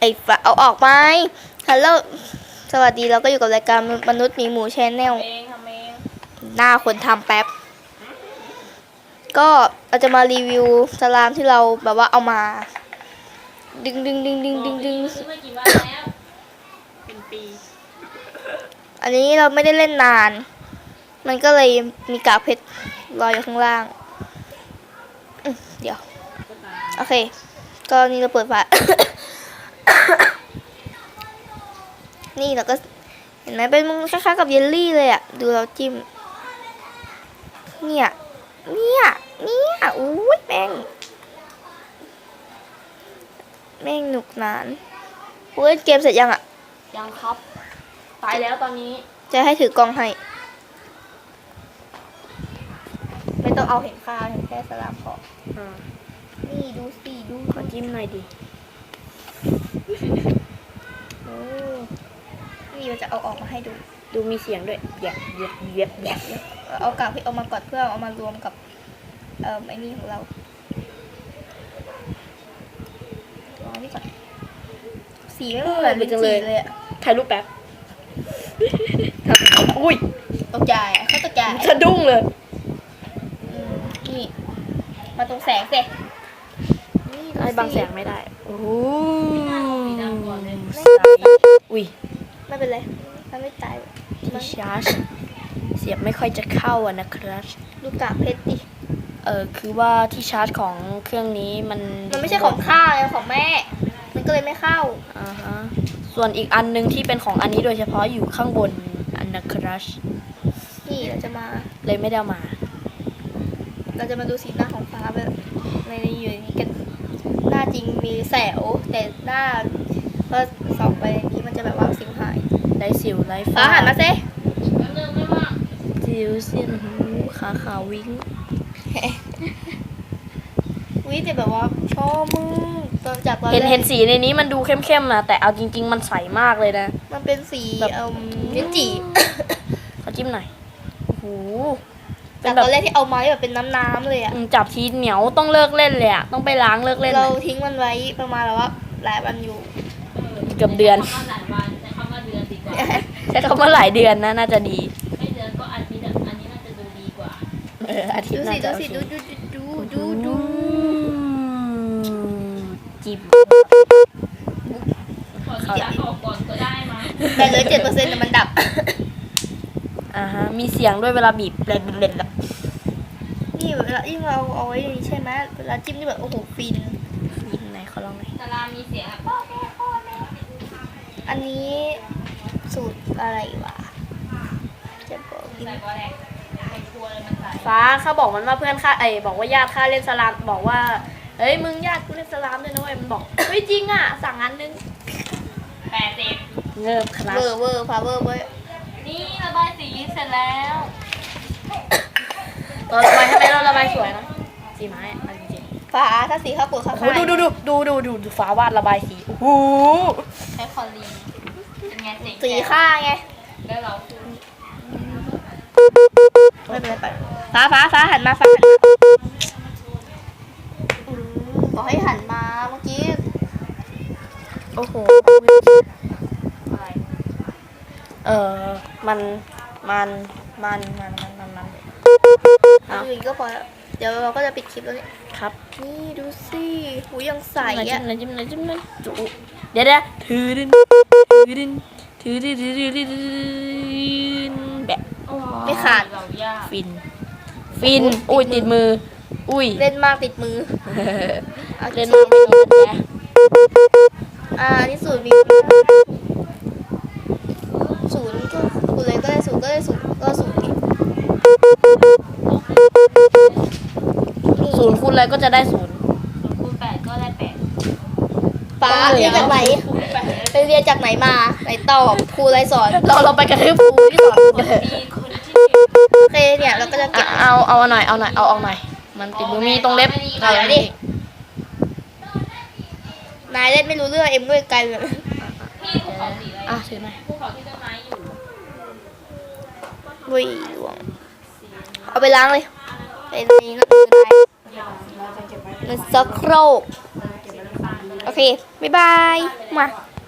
ไอ้ฝาเอาออกไหมฮัลโหลสวัสดีเราก็อยู่กับรายการมนุษย์มีหมูแชนแนลเองทำเองหน้าคนทำแป๊บ ก็เราจะมารีวิวสลามที่เราแบบว่าเอามา ดึงดึงดึงดึงดึงดึงซื้อมากี่วันแล้วเป็นปี อันนี้เราไม่ได้เล่นนาน มันก็เลยมีกากเพชรลอยอยู่ข้างล่าง เดี๋ยว โอเค ก็นี่เราเปิดฝา นี่เราก็เห็นไหมเป็นมึงคล้ายๆกับเยลลี่เลยอะดูเราจิ้ม เนี่ย เนี่ย เนี่ยอุ้ยแม่ง แม่งหนุกหนานกูเล่นเกมเสร็จยังอะยังครับ ตายแล้วตอนนี้ จะให้ถือกล้องให้ ไม่ต้องเอาเห็นค่าเห็นแค่สลามพออ่านี่ดูสิดูขอจิ้มหน่อยดิโอ้ นี่เราจะเอาออกมาให้ดู ดูมีเสียงด้วยแยบแยบแยบแยบเอากากเพชรออกมาก่อนเพื่อเอามารวมกับเอ่อไอ้นี่ของเราเอาอันนี่ก่อนสีไม่เหมือนลิ้นจี่เลยอะถ่ายรูปแป๊บอุ้ยตกใจอะเขาตกใจสะดุ้งเลยอืมนี่มาตรงแสงสินี่ดูไอ้สิบางแสงไม่ได้ โอ้โหอุ้ย ไม่เป็นไรมันไม่ตายที่ชาร์จเสียบไม่ค่อยจะเข้าอะนะครับดูกากเพชรดิเออคือว่าที่ชาร์จของเครื่องนี้มันมันไม่ใช่ของข้าไงของแม่ มันก็เลยไม่เข้าอ่าฮะส่วนอีกอันหนึงที่เป็นของอันนี้โดยเฉพาะอยู่ข้างบนอันนะครับนี่เราจะมาเลยไม่ได้เอามา เราจะมาดูสีหน้าของฟ้าแบบในอยู่ในนี้กันหน้าจริงมีแสวแต่หน้าก็ส่องไป สิวไร้ฟ้าหันมาสิสิวสิ้นหูขาขาววิ่งวิแต่แบบว่าชอบมึงตอนจากตอนเห็นแรกเห็นสีในนี้มันดูเข้มๆนะแต่เอาจริง ๆ มันใสมากเลยนะ มันเป็นสีแบบ เอ่มลิ้นจี่ขอจิ้มหน่อยโอ้โหเป็จากนแบตบอนแรกที่เอามาที่แบบเป็นน้ำๆเลยอะอืมจับทีเหนียวต้องเลิกเล่นเลยอะต้องไปล้างเลิกเล่นเราเลยทิ้งมันไว้ประมาณแล้วว่าหลายวันอยู่เกือบเดือนคำว่าหลายวัน ใช้คำว่าหลายเดือนนะน่าจะดีไม่เดือนก็อาทิตย์อะอันนี้น่าจะดูดีกว่าเอออาทิตดูย์หน่าสิจะดูโอสิเคดูดูดูดูดูดูจิบขอที่จะออกก่อนก็ได้มั้งแต่เหลือเจ็ดเปอร์เซ็นต์แต่มันดับ อ่าฮะมีเสียงด้วยเวลาบีบเล็ดเล็ดนี่เวลายิ่งเราเอาไว้อย่างนี้ใช่ไหมเวลาจิ้มนี่แบบโอ้โหฟิน ยิงไหนขอลองหน่อยตารางมีเสียงอะพ่อแม่พ่อแม่อันนี้สูตร อะไรวะจะบอกกินใส่บอแรกในครัวเลยมันใส่ฟ้าเขาบอกมันว่าเพื่อนข้าไอยบอกว่าญาติข้าเล่นสลามบอกว่าเฮ้ยมึงญาติกูเล่นสลามด้วยนะเว้ยมันบอกเฮ้ยจริงอะสั่งอันนึงแปดสิบเงิบคณะเวอร์เวอร์พาเวอร์เว้ยนี่ระบายสีเสร็จแล้วเราระบายทำไมเราระบายสวยนะสีไม้เอาจริงฟ้าถ้าสีข้าวโพดๆข้าวโอ้โหดูดูดูดูดูดูดูฟ้าวาดระบายสีโอ้โหใช้คอลีน เป็นไงเจ๋งสีข้าไงแล้วเราคือไม่เป็นไรไปฟ้าฟ้าฟ้าหันมาฟ้าหันมาอืมบอกให้หันมาเมื่อกี้โอ้โห อะไรเออมัน มัน มัน มัน มัน มันมันเอาอย่างนี้ก็พอแล้วเดี๋ยวเราก็จะปิดคลิปแล้วเนี่ยครับนี่ดูสิหูยังใสจิ้อะมเลยจิ้มเลยจิ้มเลยจุเดี๋ยวเดี๋ยวถือดินถือ ดินถือดินถือดินถือดินแบบไม่ขาด เรายากฟิน ฟิน อุ้ยติดมือ อุ้ยเล่นมากติดมืออาเล่นมากไม่โดนนะอ่านี่ศูนย์มีศูนย์ก็คูณเลยก็ได้ศูนย์ก็ได้ศูนย์ก็ศูนย์ศูนย์คูณอะไรก็จะได้ศูนย์คูณแปดก็ได้แปดป้าเรียกไหนคูณแปดไป เรียนจากไหนมาไหนตอบครูอะไรสอน เราเราไปกระทืบครูที่สอนมีคนที่โอเคเนี่ยเราก็จะเก็อะบเอาเอาหน่อยเอาหน่อยเอาออกหน่อยมันติดมือมีตรงเล็บเอาดิ นายเล่นไม่รู้เรื่องเอ็มด้วยไกลเลยพี่ภูเขาสีอะไรอะถือหน่อยภูเขาที่ต้นไม้อยู่วุ้ยหลวง เอาไปล้างเลยไปในนั่นคืออะไรมันซักโครกโอเค บ๊ายบาย มา